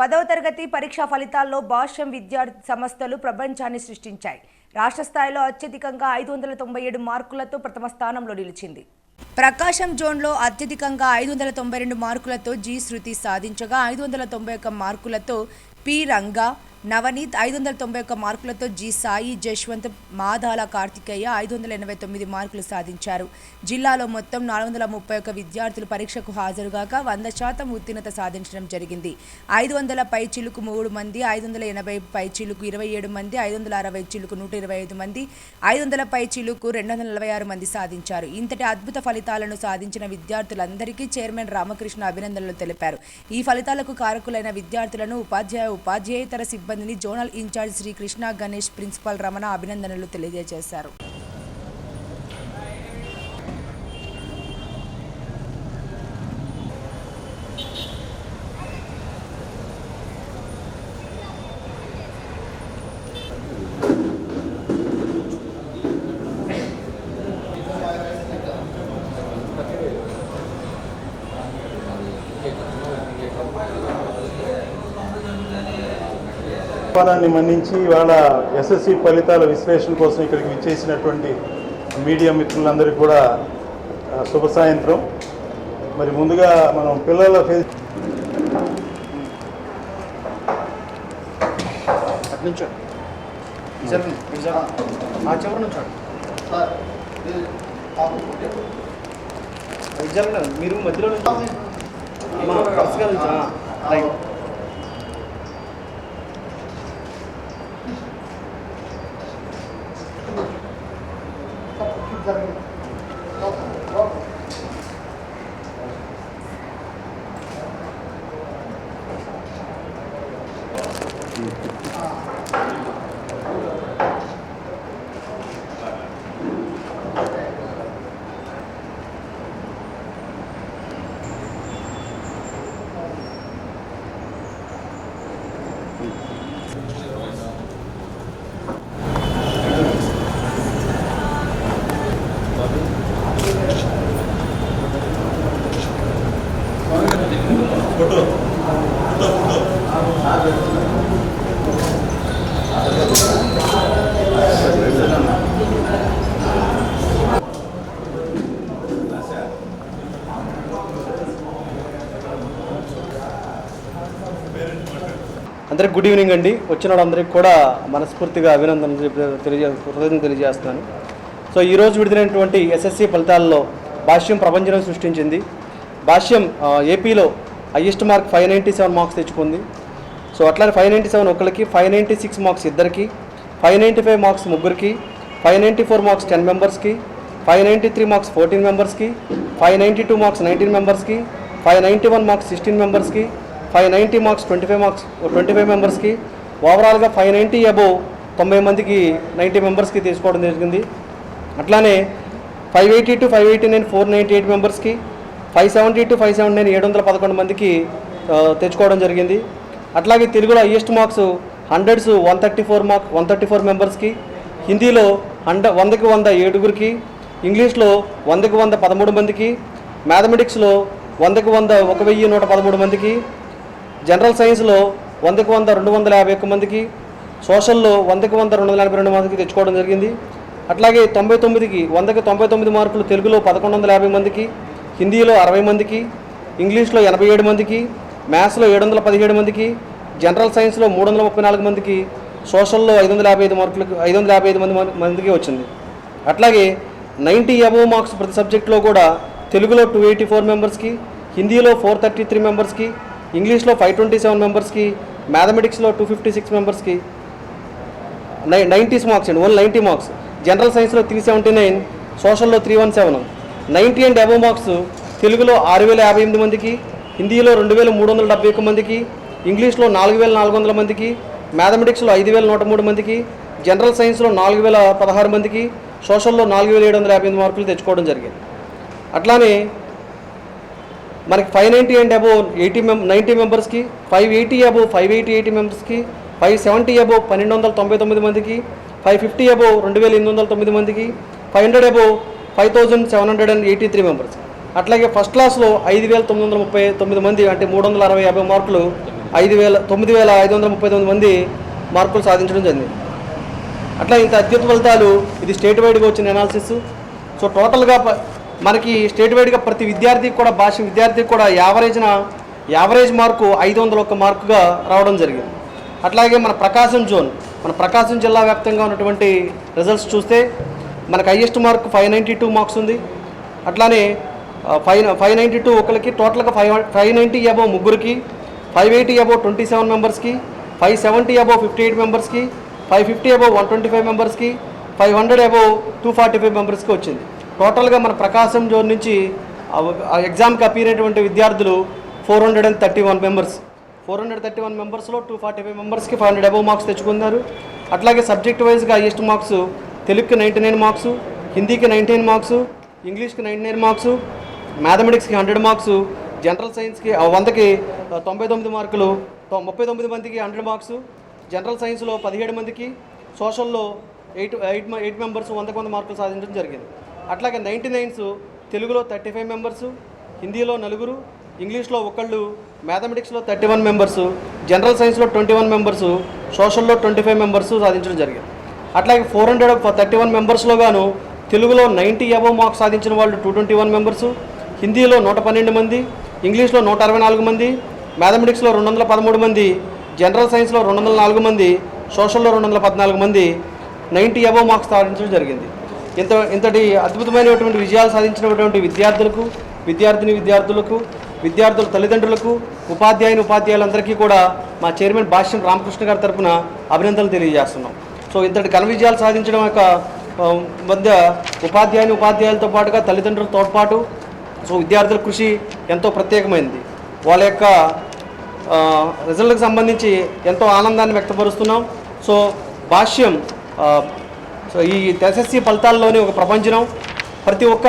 పదవ తరగతి పరీక్షా ఫలితాల్లో భాష్యం విద్యార్థి సంస్థలు ప్రపంచాన్ని సృష్టించాయి. రాష్ట్ర స్థాయిలో అత్యధికంగా ఐదు వందల తొంభై ఏడు మార్కులతో ప్రథమ స్థానంలో నిలిచింది. ప్రకాశం జోన్లో అత్యధికంగా ఐదు వందల తొంభై రెండు మార్కులతో జి శృతి సాధించగా ఐదు వందల తొంభై ఒక్క మార్కులతో పి రంగా నవనీత్ ఐదు వందల తొంభై ఒక్క మార్కులతో జి సాయి జశ్వంత్ మాదాల కార్తికేయ ఐదు వందల ఎనభై తొమ్మిది మార్కులు సాధించారు. జిల్లాలో మొత్తం నాలుగు వందల ముప్పై ఒక్క విద్యార్థులు పరీక్షకు హాజరుగాక వంద శాతం ఉత్తీర్ణత సాధించడం జరిగింది. ఐదు వందల పై చిలుకు మూడు మంది ఐదు వందల ఎనభై పై చిలుకు ఇరవై ఏడు మంది ఐదు వందల అరవై చిలుకు నూట ఇరవై ఐదు మంది ఐదు వందల పై చిలుకు రెండు వందల నలభై ఆరు మంది సాధించారు. ఇంతటి అద్భుత ఫలితాలను సాధించిన విద్యార్థులందరికీ చైర్మన్ రామకృష్ణ అభినందనలు తెలిపారు. ఈ ఫలితాలకు కారకులైన విద్యార్థులను ఉపాధ్యాయ ఉపాధ్యాయేతర సిబ్బందిని zonal incharge Shri Krishna Ganesh principal Ramana అభినందనలు తెలియజేశారు. ఆహ్వానాన్ని మన్నించి ఇవాళ ఎస్ఎస్సి ఫలితాల విశ్లేషణ కోసం ఇక్కడికి విచ్చేసినటువంటి మీడియా మిత్రులందరికీ కూడా శుభ సాయంత్రం. మరి ముందుగా మనం పిల్లల ఫేస్ మీరు మధ్యలో నుంచి. Gracias. అందరికి గుడ్ ఈవినింగ్ అండి. వచ్చిన వాళ్ళందరికీ కూడా మనస్ఫూర్తిగా అభినందనలు తెలియజే కృతజ్ఞతలు తెలియజేస్తున్నాను. సో ఈరోజు విడుదలైనటువంటి ఎస్ఎస్సి ఫలితాల్లో భాష్యం ప్రపంచం సృష్టించింది. భాష్యం ఏపీలో highest mark five ninety seven marks తెచ్చుకుంది. సో అట్లానే ఫైవ్ నైంటీ సెవెన్ ఒకరికి ఫైవ్ నైంటీ సిక్స్ మార్క్స్ ఇద్దరికి ఫైవ్ నైంటీ ఫైవ్ మార్క్స్ ముగ్గురికి five ninety four marks ten మెంబర్స్కి five ninety three marks fourteen మెంబర్స్కి five ninety two marks nineteen మెంబర్స్కి five ninety one marks sixteen మెంబర్స్కి five ninety marks twenty five marks twenty five మెంబర్స్కి. ఓవరాల్గా five ninety above తొంభై మందికి ninety మెంబర్స్కి తీసుకోవడం జరిగింది. అట్లానే five eighty two five eighty nine four ninety eight మెంబర్స్కి five seventy two five seventy nine ఏడు వందల పదకొండు మందికి తెచ్చుకోవడం జరిగింది. అట్లాగే తెలుగులో highest marks hundreds one thirty four mark one thirty four మెంబర్స్కి హిందీలో హండ వందకి వంద ఏడుగురికి ఇంగ్లీష్లో వందకి వంద పదమూడు మందికి మ్యాథమెటిక్స్లో వందకి వంద ఒక వెయ్యి నూట పదమూడు మందికి జనరల్ సైన్స్లో వందకు వంద రెండు వందల యాభై ఒక్క మందికి సోషల్లో వందకు వంద రెండు వందల ఎనభై రెండు మందికి తెచ్చుకోవడం జరిగింది. అట్లాగే తొంభై తొమ్మిదికి వందకి తొంభై తొమ్మిది మార్కులు తెలుగులో పదకొండు వందల యాభై మందికి హిందీలో అరవై మందికి ఇంగ్లీష్లో ఎనభై ఏడు మందికి మ్యాథ్స్లో ఏడు వందల పదిహేడు మందికి జనరల్ సైన్స్లో మూడు వందల ముప్పై నాలుగు మందికి సోషల్లో ఐదు వందల యాభై ఐదు మార్కులకు ఐదు వందల యాభై ఐదు మంది మందికి వచ్చింది. అట్లాగే నైంటీ అబవ్ మార్క్స్ ప్రతి సబ్జెక్ట్లో కూడా తెలుగులో టూ ఎయిటీ ఫోర్ మెంబర్స్కి హిందీలో ఫోర్ థర్టీ త్రీ మెంబర్స్కి ఇంగ్లీష్లో ఫైవ్ ట్వంటీ సెవెన్ మెంబర్స్కి మ్యాథమెటిక్స్లో టూ ఫిఫ్టీ సిక్స్ మెంబర్స్కి నై నైంటీస్ మార్క్స్ అండి ఓన్లీ నైంటీ మార్క్స్ జనరల్ సైన్స్లో three seventy nine సోషల్లో three one seven ninety and above marks తెలుగులో ఆరు వేల యాభై ఎనిమిది మందికి హిందీలో రెండు వేల మూడు వందల డెబ్బై ఒక్క మందికి ఇంగ్లీష్లో నాలుగు వేల నాలుగు వందల మందికి మ్యాథమెటిక్స్లో ఐదు వేల నూట మూడు మందికి జనరల్ సైన్స్లో నాలుగు వేల పదహారు మందికి సోషల్లో నాలుగు వేల ఏడు వందల యాభై ఎనిమిది మార్కులు తెచ్చుకోవడం జరిగింది. అట్లానే మనకి five ninety and above eighty మెం నైంటీ మెంబర్స్కి five eighty above five eighty eighty మెంబర్స్కి ఫైవ్ సెవెంటీ అబోవ్ పన్నెండు వందల తొంభై తొమ్మిది మందికి ఫైవ్ ఫిఫ్టీ అబోవ్ రెండు వేల ఎనిమిది వందల తొమ్మిది మందికి five hundred above five thousand seven hundred and eighty three members అట్లాగే ఫస్ట్ క్లాస్లో ఐదు వేల తొమ్మిది వందల ముప్పై తొమ్మిది మంది అంటే మూడు వందల అరవై యాభై మార్కులు ఐదు వేల తొమ్మిది వేల ఐదు వందల ముప్పై తొమ్మిది మంది మార్కులు సాధించడం జరిగింది. అట్లా ఇంత అత్యుత ఫలితాలు ఇది స్టేట్ వైడ్గా వచ్చిన అనాలిసిస్ సో టోటల్గా ప- మనకి స్టేట్ వైడ్గా ప్రతి విద్యార్థికి కూడా భాష విద్యార్థికి కూడా యావరేజ్న యావరేజ్ మార్కు ఐదు వందల ఒక్క మార్కుగా రావడం జరిగింది. అట్లాగే మన ప్రకాశం జోన్ మన ప్రకాశం జిల్లా వ్యాప్తంగా ఉన్నటువంటి రిజల్ట్స్ చూస్తే మనకు highest mark five ninety two marks ఉంది. అట్లానే ఫైవ్ ఫైవ్ నైంటీ టూ ఒకరికి టోటల్గా ఫైవ్ ఫైవ్ నైంటీ అబో ముగ్గురికి five eighty above twenty seven మెంబర్స్కి five seventy above fifty eight మెంబర్స్కి five fifty above one twenty five మెంబర్స్కి five hundred above two forty five మెంబర్స్కి వచ్చింది. టోటల్గా మన ప్రకాశం జోన్ నుంచి ఆ ఎగ్జామ్కి అపీర్ విద్యార్థులు four hundred and thirty one members four hundred thirty one మెంబర్స్లో టూ ఫార్టీ ఫైవ్ మెంబర్స్కి ఫైవ్ హండ్రెడ్ అబవ్ మార్క్స్ తెచ్చుకున్నారు. అట్లాగే సబ్జెక్ట్ వైజ్గా హైయెస్ట్ మార్క్స్ తెలుగుకి నైంటీ నైన్ మార్క్స్ హిందీకి నైంటీ నైన్ మార్క్స్ ఇంగ్లీష్కి నైంటీ నైన్ మార్క్స్ మ్యాథమెటిక్స్కి హండ్రెడ్ మార్క్స్ జనరల్ సైన్స్కి ఆ వందకి తొంభై తొమ్మిది మార్కులు తొ- ముప్పై తొమ్మిది మందికి హండ్రెడ్ మార్క్స్ జనరల్ సైన్స్లో పదిహేడు మందికి సోషల్లో ఎయిట్ ఎయిట్ ఎయిట్ మెంబర్స్ వందకు వంద మార్కులు సాధించడం జరిగింది. అట్లాగే నైంటీ నైన్స్ తెలుగులో థర్టీ ఫైవ్ మెంబర్స్ హిందీలో నలుగురు ఇంగ్లీష్లో ఒకళ్ళు మ్యాథమెటిక్స్లో థర్టీ వన్ మెంబర్స్ జనరల్ సైన్స్లో ట్వంటీ వన్ మెంబర్స్ సోషల్లో ట్వంటీ ఫైవ్ మెంబర్స్ సాధించడం జరిగింది. అట్లాగే ఫోర్ హండ్రెడ్ థర్టీ వన్ మెంబర్స్లో గాను తెలుగులో నైంటీ అబవ్ మార్క్స్ సాధించిన వాళ్ళు టూ ట్వంటీ వన్ మెంబర్స్ హిందీలో నూట పన్నెండు మంది ఇంగ్లీష్లో నూట అరవై నాలుగు మంది మ్యాథమెటిక్స్లో రెండు వందల పదమూడు మంది జనరల్ సైన్స్లో రెండు వందల నాలుగు మంది సోషల్లో రెండు వందల పద్నాలుగు మంది నైంటీ అబవ్ మార్క్స్ సాధించడం జరిగింది. ఇంత ఇంతటి అద్భుతమైనటువంటి విజయాలు సాధించినటువంటి విద్యార్థులకు విద్యార్థిని విద్యార్థులకు విద్యార్థుల తల్లిదండ్రులకు ఉపాధ్యాయుని ఉపాధ్యాయులందరికీ కూడా మా చైర్మన్ భాష్యం రామకృష్ణ గారి తరఫున అభినందనలు తెలియజేస్తున్నాం. సో ఇంతటి ఘన విజయాలు సాధించడం యొక్క మధ్య ఉపాధ్యాయుని ఉపాధ్యాయులతో పాటుగా తల్లిదండ్రుల తోడ్పాటు సో విద్యార్థుల కృషి ఎంతో ప్రత్యేకమైనది వాళ్ళ యొక్క రిజల్ట్కి సంబంధించి ఎంతో ఆనందాన్ని వ్యక్తపరుస్తున్నాం. సో భాష్యం సో ఈ ఎస్ఎస్సి ఫలితాల్లోని ఒక ప్రపంచం ప్రతి ఒక్క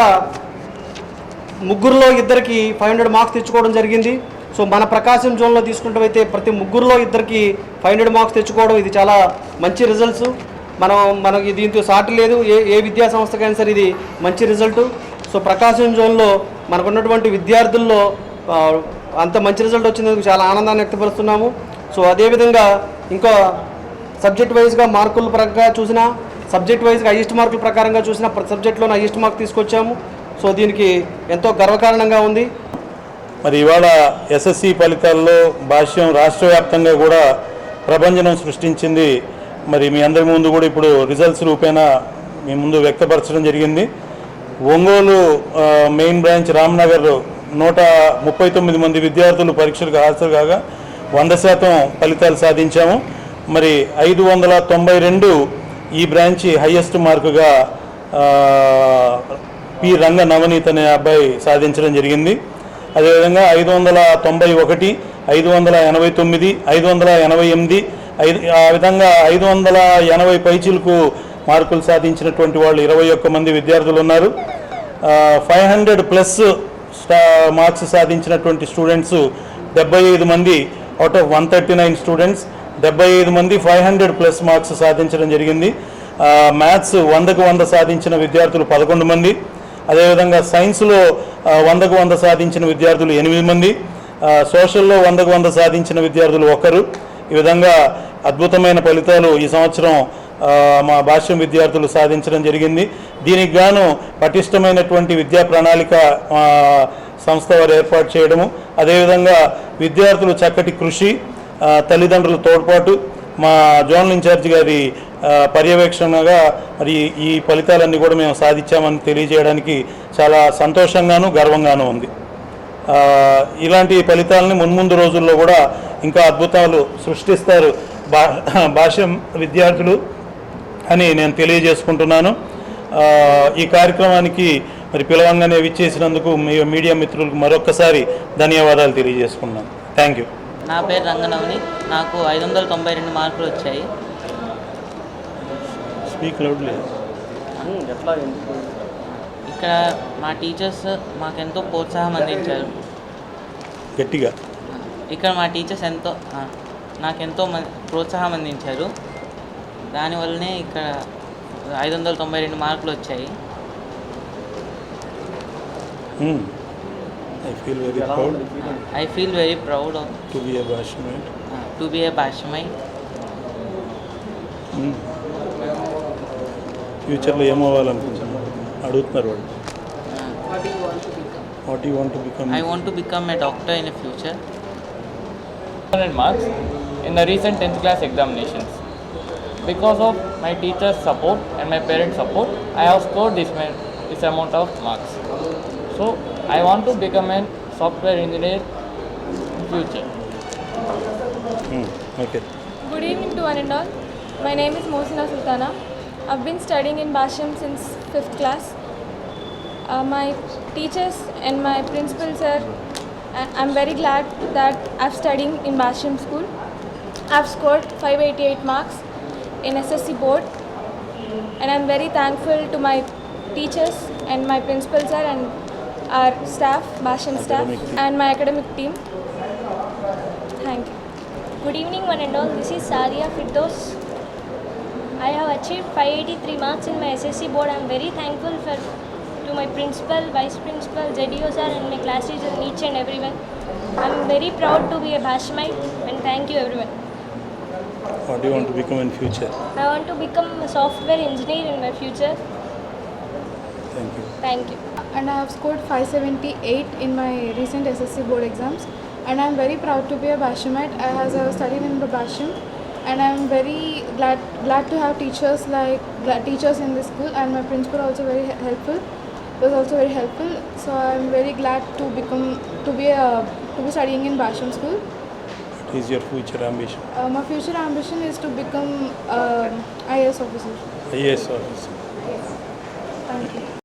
ముగ్గురులో ఇద్దరికి ఫైవ్ హండ్రెడ్ మార్క్స్ తెచ్చుకోవడం జరిగింది. సో మన ప్రకాశం జోన్లో తీసుకుంటే ప్రతి ముగ్గురులో ఇద్దరికి ఫైవ్ హండ్రెడ్ మార్క్స్ తెచ్చుకోవడం ఇది చాలా మంచి రిజల్ట్స్. మనం మనకి దీంతో సాటి లేదు. ఏ ఏ విద్యా సంస్థకైనా సరే ఇది మంచి రిజల్ట్. సో ప్రకాశం జోన్లో మనకున్నటువంటి విద్యార్థుల్లో అంత మంచి రిజల్ట్ వచ్చినందుకు చాలా ఆనందాన్ని వ్యక్తపరుస్తున్నాము. సో అదేవిధంగా ఇంకా సబ్జెక్ట్ వైజ్గా మార్కుల పరంగా చూసినా సబ్జెక్ట్ వైజ్గా హైయెస్ట్ మార్కుల ప్రకారంగా చూసిన ప్రతి సబ్జెక్ట్లోనే హైయెస్ట్ మార్క్ తీసుకొచ్చాము. సో దీనికి ఎంతో గర్వకారణంగా ఉంది. మరి ఇవాళ ఎస్ఎస్సి ఫలితాల్లో భాష్యం రాష్ట్ర వ్యాప్తంగా కూడా ప్రభంజనం సృష్టించింది. మరి మీ అందరి ముందు కూడా ఇప్పుడు రిజల్ట్స్ రూపేణా మీ ముందు వ్యక్తపరచడం జరిగింది. ఒంగోలు మెయిన్ బ్రాంచ్ రామ్నగర్ నూట ముప్పై తొమ్మిది మంది విద్యార్థులు పరీక్షలకు హాజరు కాగా వంద శాతం ఫలితాలు సాధించాము. మరి ఐదు వందల తొంభై రెండు ఈ బ్రాంచ్ హయ్యెస్ట్ మార్కుగా పి రంగ నవనీత్ అనే అబ్బాయి సాధించడం జరిగింది. అదేవిధంగా ఐదు వందల తొంభై ఒకటి ఐదు వందల ఎనభై తొమ్మిది ఐదు వందల ఎనభై ఎనిమిది ఐదు ఆ విధంగా ఐదు వందల ఎనభై పైచీలకు మార్కులు సాధించినటువంటి వాళ్ళు ఇరవై ఒక్క మంది విద్యార్థులు ఉన్నారు. ఫైవ్ హండ్రెడ్ ప్లస్ స్టా మార్క్స్ సాధించినటువంటి స్టూడెంట్స్ డెబ్బై ఐదు మంది out of one thirty nine students. డెబ్బై ఐదు మంది ఫైవ్ హండ్రెడ్ ప్లస్ మార్క్స్ సాధించడం జరిగింది. మ్యాథ్స్ వందకు వంద సాధించిన విద్యార్థులు పదకొండు మంది. అదేవిధంగా సైన్స్లో వందకు వంద సాధించిన విద్యార్థులు ఎనిమిది మంది. సోషల్లో వందకు వంద సాధించిన విద్యార్థులు ఒకరు. ఈ విధంగా అద్భుతమైన ఫలితాలు ఈ సంవత్సరం మా భాష్యం విద్యార్థులు సాధించడం జరిగింది. దీనికి గాను పటిష్టమైనటువంటి విద్యా ప్రణాళిక సంస్థ వారు ఏర్పాటు చేయడము. అదేవిధంగా విద్యార్థులు చక్కటి కృషి తల్లిదండ్రుల తోడ్పాటు మా జోనల్ ఇన్ఛార్జ్ గారి పర్యవేక్షణగా మరి ఈ ఫలితాలన్నీ కూడా మేము సాధించామని తెలియజేయడానికి చాలా సంతోషంగాను గర్వంగాను ఉంది. ఇలాంటి ఫలితాలని మున్ముందు రోజుల్లో కూడా ఇంకా అద్భుతాలు సృష్టిస్తారు భా భాష విద్యార్థులు అని నేను తెలియజేసుకుంటున్నాను. ఈ కార్యక్రమానికి మరి పిలవంగానే విచ్చేసినందుకు మీ మీడియా మిత్రులకు మరొక్కసారి ధన్యవాదాలు తెలియజేసుకున్నాను థ్యాంక్ యూ. నా పేరు రంగనవని. నాకు ఐదు వందల తొంభై రెండు మార్కులు వచ్చాయి స్పీక్ ఎట్లా ఎందుకు? ఇక్కడ మా టీచర్స్ మాకెంతో ప్రోత్సాహం అందించారు. గట్టిగా. ఇక్కడ మా టీచర్స్ ఎంతో ఆ, నాకెంతో మ- ప్రోత్సాహం అందించారు. దానివల్లనే ఇక్కడ ఐదు వందల తొంభై రెండు మార్కులు వచ్చాయి. ఉమ్. I feel very ఎలా proud ఉంది feeling? I feel very proud of to be a Bashmite. uh, to be a Bashmite. ఫ్యూచర్లో ఏమవ్వాలనుకుంటున్నారు అడుగుతున్నారు వాళ్ళు Uh, what you want become I want to become a doctor in the future. 100 marks in the recent 10th class examinations. Because of my teacher's support and my parents' support, I have scored this, ma- this amount of marks. So, I want to become a software engineer in future. Okay Good evening to one and all. My name is Mohsina Sultana. I've been studying in Basham since 5th class. Uh, my teachers and my principal sir, I- I'm very glad that I've studying in Basham school. I've scored 588 marks in SSC board and I'm very thankful to my teachers and my principal sir and our staff, Basham staff, and my academic team. Thank you. Good evening, one and all. This is Sadia Firdos. I have achieved 583 marks in my SSC board. I am very thankful for, to my principal, vice principal, JDO sir, and my classes and each and everyone. I am very proud to be a Bashamite, and thank you, everyone. What do you want to become in future? I want to become a software engineer in my future. Thank you. Thank you and I have scored 578 in my recent SSC board exams and I am very proud to be a Bashamite as I have studied in basham. and I am very glad glad to have teachers like teachers in this school and my principal also very helpful was also very helpful so I am very glad to become to be a, to be studying in Basham school What is your future ambition? Uh, my future ambition is to become um, uh, IS officer. IS officer. Yes. Thank you.